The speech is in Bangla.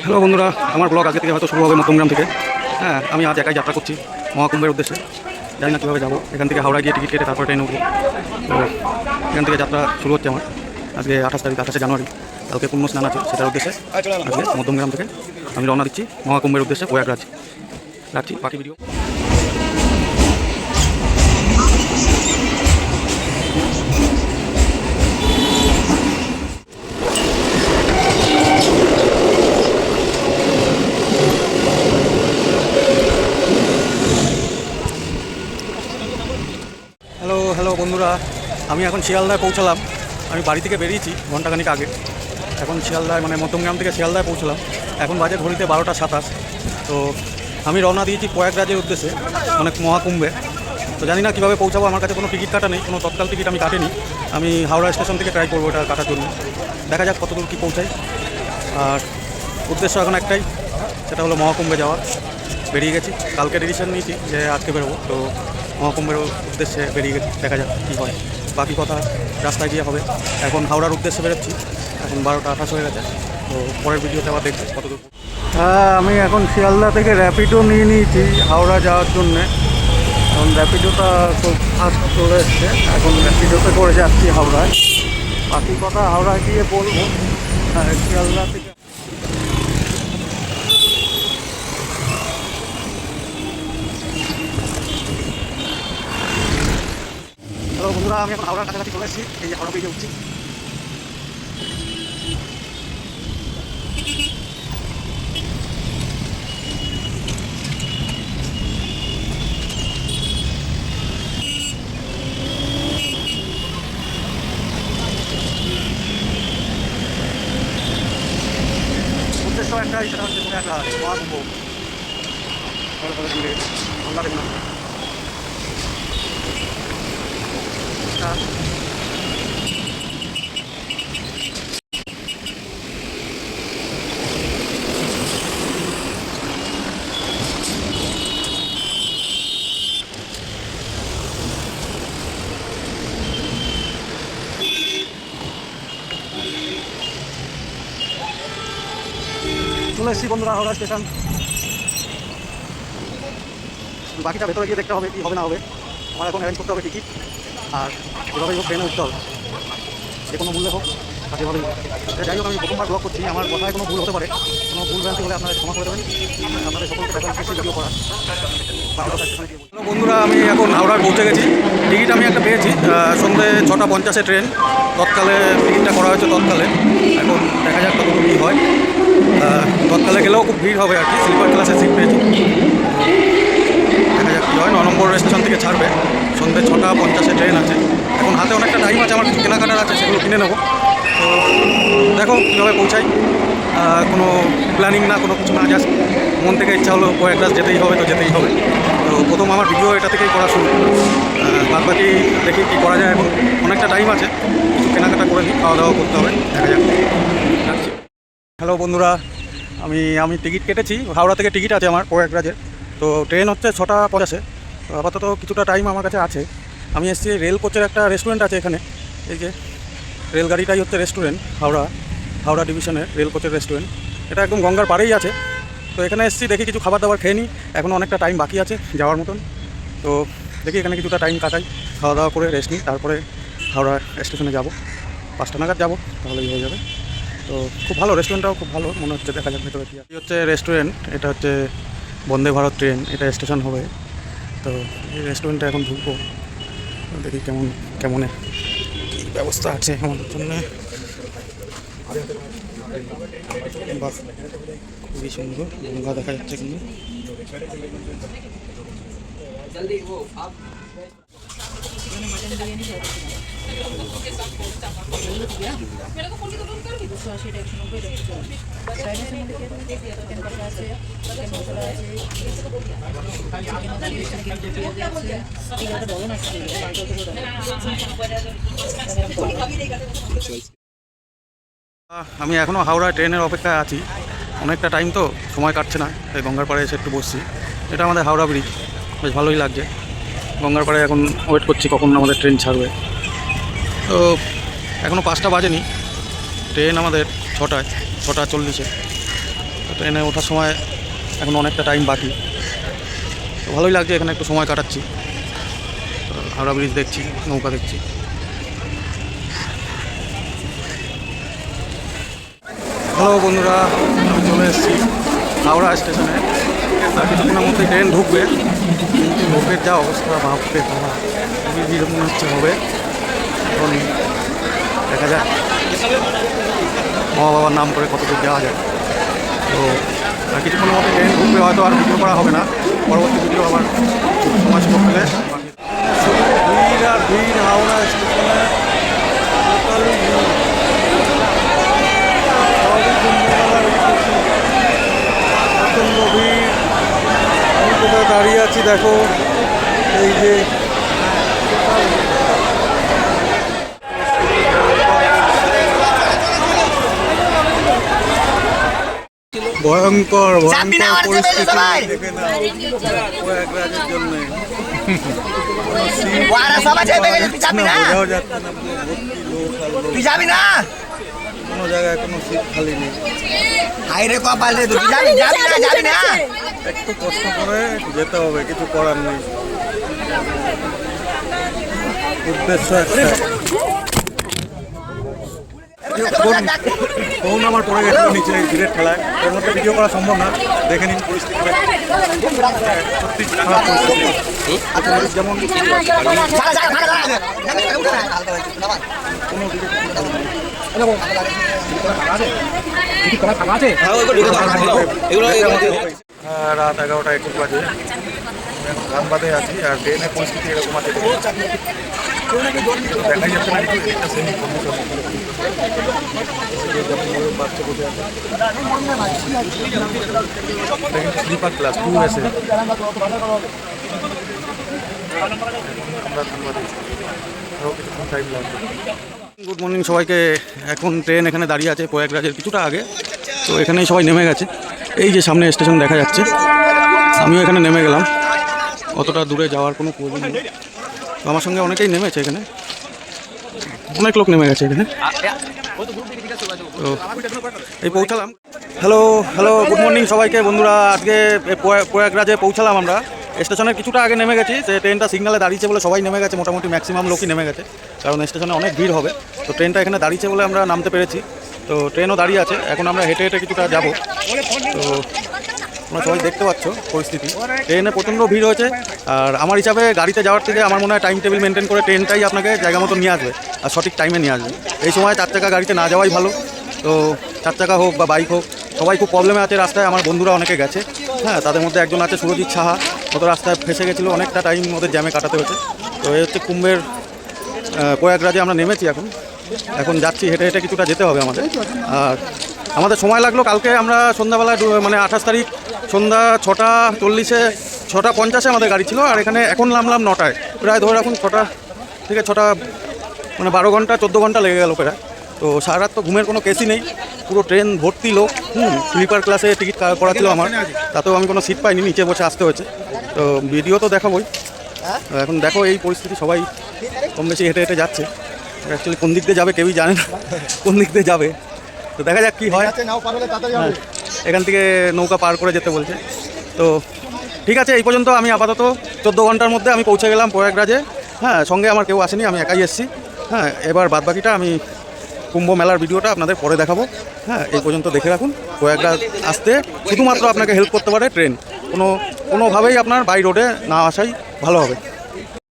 হ্যালো বন্ধুরা, আমার ব্লগ আজকে থেকে হয়তো শুরু হবে মধ্যমগ্রাম থেকে। হ্যাঁ আমি আজ একাই যাত্রা করছি মহাকুম্ভের উদ্দেশ্যে। জানি না কীভাবে যাব। এখান থেকে হাওড়া গিয়ে টিকিট কেটে তারপরে ট্রেন উঠবো। তো এখান থেকে যাত্রা শুরু হচ্ছে আমার। আজকে আঠাশ তারিখ, আঠাশে জানুয়ারি। কালকে পূর্ণ স্নান আছে সেটার উদ্দেশ্যে আজকে মধ্যমগ্রাম থেকে। আমি রওনা দিচ্ছি মহাকুম্ভের উদ্দেশ্যে প্রয়াগরাজ। রাখছি, বাকি ভিডিও বন্ধুরা, আমি এখন শিয়ালদায় পৌঁছালাম। আমি বাড়ি থেকে বেরিয়েছি ঘন্টাখানিক আগে। এখন শিয়ালদায় মানে মধ্যমগ্রাম থেকে শিয়ালদায় পৌঁছলাম। এখন বাজে ঘড়িতে বারোটা সাতাশ। তো আমি রওনা দিয়েছি প্রয়াগরাজের উদ্দেশ্যে মানে মহাকুম্ভে। তো জানি না কীভাবে পৌঁছাবো, আমার কাছে কোনো টিকিট কাটা নেই, কোনো তৎকাল টিকিট আমি কাটিনি। আমি হাওড়া স্টেশন থেকে ট্রাই করব এটা কাটার জন্য। দেখা যাক কতদূর কী পৌঁছাই। আর উদ্দেশ্য এখন একটাই, সেটা হলো মহাকুম্ভে যাওয়া। বেরিয়ে গেছি। কালকে ডিসিশন নিয়েছি যে আজকে বেরোবো। তো মহাকুম্ভের উদ্দেশ্যে বেরিয়ে দেখা যাক কী হয়। বাকি কথা রাস্তায় গিয়ে হবে। এখন হাওড়ার উদ্দেশ্যে বেরোচ্ছি। এখন বারোটা আঠাশ হয়ে গেছে। তো পরের ভিডিওতে আবার দেখব কতদূর। হ্যাঁ আমি এখন শিয়ালদা থেকে র্যাপিডো নিয়ে নিয়েছি হাওড়া যাওয়ার জন্যে। এখন র্যাপিডোটা খুব ফাস্ট চলে এসছে। এখন র্যাপিডোতে করে যাচ্ছি হাওড়ায়। বাকি কথা হাওড়া গিয়ে বলব। হ্যাঁ শিয়ালদা থেকে হ্যালো বন্ধুরা আমি এখন হাওড়ার কাছাকাছি চলে এসেছি এই যে হাওড়া পেয়ে উঠছি। উদ্দেশ্য একটাই, সেটা হচ্ছে কোনো একটা মহাকুম্ভ ভালো করে ঘুরে, আমরা দেখুন চলে এসেছি বন্ধুরা, হাওড়া স্টেশন। বাকিটা ভেতরে গিয়ে দেখতে হবে কি হবে, না হবে। আমার এখন অ্যারেঞ্জ করতে হবে টিকিট। আর এভাবেই হোক ট্রেনে উঠতে হবে যে কোনো মূল্যে হোক, আর যেভাবেই হোক। যাই হোক, আমি প্রথমবার ব্লগ করছি, আমার কথায় কোনো ভুল হতে পারে। কোনো ভুল ভ্রান্তি হলে আপনারা ক্ষমা করে দেবেন। আপনাদের সকলকে দেখা হচ্ছে ভিডিও করা। হ্যালো বন্ধুরা, আমি এখন হাওড়ায় পৌঁছে গেছি। টিকিট আমি একটা পেয়েছি সন্ধ্যে ছটা পঞ্চাশে ট্রেন। তৎকালে টিকিটটা করা হয়েছে তৎকালে। এখন দেখা যাক কতটুকু কী হয়। তৎকালে গেলেও খুব ভিড় হবে আর কি। স্লিপার ক্লাসে সিট পেয়েছি। দেখা যাক কী হয়। ন নম্বর স্টেশন থেকে ছাড়বে। সন্ধ্যে ছটা পঞ্চাশে ট্রেন আছে। এখন হাতে অনেকটা টাইম আছে, আমার কিছু কেনাকাটার আছে, সেগুলো কিনে নেব। তো দেখো কীভাবে পৌঁছাই। কোনো প্ল্যানিং না, কোনো কিছু না জাস্ট মন থেকে ইচ্ছা হলো কয়েক ক্লাস যেতেই হবে তো যেতেই হবে। তো প্রথম আমার ভিডিও এটা থেকেই করা শুরু। বাদ বাকি দেখি কী করা যায় এখন। অনেকটা টাইম আছে, কিছু কেনাকাটা করে নিই, খাওয়া দাওয়া করতে হবে, দেখা যাক। হ্যালো বন্ধুরা, আমি আমি টিকিট কেটেছি, হাওড়া থেকে টিকিট আছে আমার, প্রয়াগরাজের। তো ট্রেন হচ্ছে ছটা পঞ্চাশে। আপাতত কিছুটা টাইম আমার কাছে আছে। আমি এসেছি রেল কোচের একটা রেস্টুরেন্ট আছে এখানে। এই যে রেলগাড়িটাই হচ্ছে রেস্টুরেন্ট হাওড়া হাওড়া ডিভিশনের রেল কোচের রেস্টুরেন্ট এটা একদম গঙ্গার পাড়েই আছে। তো এখানে এসেছি, দেখি কিছু খাবার দাবার খেয়ে নিই। এখনও অনেকটা টাইম বাকি আছে যাওয়ার মতন। তো দেখি এখানে কিছুটা টাইম কাটাই। খাওয়া দাওয়া করে রেস্ট নিই। তারপরে হাওড়া স্টেশনে যাব। পাঁচটা নাগাদ যাব, তাহলেই হয়ে যাবে। তো খুব ভালো রেস্টুরেন্টটাও খুব ভালো। মনে হচ্ছে দেখা যাক ভেতরে হচ্ছে রেস্টুরেন্ট এটা হচ্ছে বন্দে ভারত ট্রেন এটা স্টেশন হবে। তো এই রেস্টুরেন্টে এখন ঢুকবো। দেখি কেমন কেমন কী ব্যবস্থা আছে আমাদের জন্য। বাহ, খুবই সুন্দর, গঙ্গা দেখা যাচ্ছে কিন্তু এখানে আমি এখনও হাওড়া ট্রেনের অপেক্ষায় আছি। অনেকটা টাইম তো সময় কাটছে না, তাই গঙ্গার পাড়ে এসে একটু বসছি। এটা আমাদের হাওড়া ব্রিজ বেশ ভালোই লাগছে। গঙ্গার পাড়ে এখন ওয়েট করছি কখন আমাদের ট্রেন ছাড়বে। তো এখনও পাঁচটা বাজেনি। ট্রেন আমাদের ছটায়, ছটা চল্লিশে। তো ট্রেনে ওঠার সময় এখন অনেকটা টাইম বাকি। তো ভালোই লাগছে এখানে একটু সময় কাটাচ্ছি। হাওড়া ব্রিজ দেখছি, নৌকা দেখছি। হ্যালো বন্ধুরা, আমি চলে এসেছি হাওড়া স্টেশনে। আর কিছুক্ষণের মধ্যে ট্রেন ঢুকবে, কিন্তু লোকের যা অবস্থা ভাববে বাবা। খুবই হচ্ছে হবে। এখন দেখা যাক। মা বাবার নাম করে কত দূর যাওয়া যায়। তো, আর কিছুক্ষণের মধ্যে ট্রেন ঢুকবে হয়তো আর ভিডিও করা হবে না। পরবর্তী ভিডিও আবার সময় সুযোগ দাঁড়িয়ে আছি দেখো। এই যে ভয়ঙ্কর ভয়ঙ্কর পরিস্থিতি। দেখে নাও জন্য ওরা সবাই চেপে গেছে, তুই যাবি না? বোঝাও যাচ্ছে তুই যাবি না? কোনো জায়গায় কোনো সিট খালি নেই। হাই রে কপাল রে তুই যাবি যাবি না যাবি না? একটু কষ্ট করে যেতে হবে কিছু করার নেই। উদ্দেশ্য একটা। ফোন- আমার পড়ে গেছিল নিচে ভিড়ের খেলায়। এর মধ্যে ভিডিও করা সম্ভব না। দেখে নিন পরিস্থিতি সত্যি খারাপ পরিস্থিতি যেমন। হ্যাঁ, রাত এগারোটা একুশ বাজে। আমি এখন আছি আর ট্রেনের পরিস্থিতি এরকম আছে। দেখাই যাচ্ছে আছে। স্লিপার ক্লাস টু এসে গুড মর্নিং সবাইকে। এখন ট্রেন এখানে দাঁড়িয়ে আছে প্রয়াগরাজের কিছুটা আগে। তো এখানেই সবাই নেমে গেছে। এই যে সামনে স্টেশন দেখা যাচ্ছে। আমিও এখানে নেমে গেলাম। অতটা দূরে যাওয়ার কোনো প্রয়োজন নেই। আমার সঙ্গে অনেকেই নেমেছে এখানে। অনেক লোক নেমে গেছে এখানে। তো এই পৌঁছালাম। হ্যালো হ্যালো গুড মর্নিং সবাইকে, বন্ধুরা। আজকে প্রয়াগরাজে পৌঁছালাম আমরা। স্টেশনের কিছুটা আগে নেমে গেছি যে ট্রেনটা সিগনালে দাঁড়িয়েছে বলে সবাই নেমে গেছে, মোটামুটি ম্যাক্সিমাম লোকই নেমে গেছে। কারণ স্টেশনে অনেক ভিড় হবে। তো ট্রেনটা এখানে দাঁড়িয়েছে বলে আমরা নামতে পেরেছি। তো ট্রেনও দাঁড়িয়ে আছে। এখন আমরা হেঁটে হেঁটে কিছুটা যাব। তো তোমরা সবাই দেখতে পাচ্ছ পরিস্থিতি। ট্রেনে প্রচণ্ড ভিড় হয়েছে। আর আমার হিসাবে গাড়িতে যাওয়ার থেকে আমার মনে হয় টাইম টেবিল মেনটেন করে ট্রেনটাই আপনাকে জায়গা মতো নিয়ে আসবে আর সঠিক টাইমে নিয়ে আসবে। এই সময় চার চাকা গাড়িতে না যাওয়াই ভালো। তো চার চাকা হোক বা বাইক হোক, সবাই খুব প্রবলেমে আছে রাস্তায়। আমার বন্ধুরা অনেকে গেছে। হ্যাঁ তাদের মধ্যে একজন আছে সুরজিৎ সাহা। কত রাস্তায় ফেসে গেছিল। অনেকটা টাইম ওদের জ্যামে কাটাতে হয়েছে। তো এই হচ্ছে কুম্ভের প্রয়াগরাজে আমরা নেমেছি এখন। এখন যাচ্ছি, হেঁটে হেঁটে কিছুটা যেতে হবে আমাদের। আর আমাদের সময় লাগল। কালকে আমরা সন্ধ্যাবেলা মানে আঠাশ তারিখ, সন্ধ্যা ছটা চল্লিশে, ছটা পঞ্চাশে আমাদের গাড়ি ছিল, আর এখানে এখন নামলাম নটায়। প্রায় ধরে রাখুন ছটা থেকে ছটা মানে বারো ঘণ্টা, চোদ্দ ঘণ্টা লেগে গেল প্রায়। তো সারা রাত তো ঘুমের কোনো কেসই নেই। পুরো ট্রেন ভর্তি লোক, হুম স্লিপার ক্লাসে টিকিট করা ছিল আমার। তাতেও আমি কোনো সিট পাইনি, নিচে বসে আসতে হয়েছে। তো ভিডিও তো দেখাবোই। এখন দেখো এই পরিস্থিতি, সবাই কম বেশি হেঁটে হেঁটে যাচ্ছে। অ্যাকচুয়ালি কোন দিক দিয়ে যাবে কেউই জানে না। কোন দিক দিয়ে যাবে। তো দেখা যাক কী হয়। হ্যাঁ, এখান থেকে নৌকা পার করে যেতে বলছে। তো ঠিক আছে এই পর্যন্ত আমি আপাতত চোদ্দ ঘণ্টার মধ্যে আমি পৌঁছে গেলাম প্রয়াগরাজে। হ্যাঁ সঙ্গে আমার কেউ আসেনি আমি একাই এসেছি। হ্যাঁ এবার বাদবাকিটা আমি কুম্ভ মেলার ভিডিওটা আপনাদের পরে দেখাবো। হ্যাঁ এই পর্যন্ত দেখে রাখুন প্রয়াগরাজ আসতে। শুধুমাত্র আপনাকে হেল্প করতে পারে ট্রেন কোনো কোনোভাবেই আপনার বাই রোডে না আসাই ভালো হবে।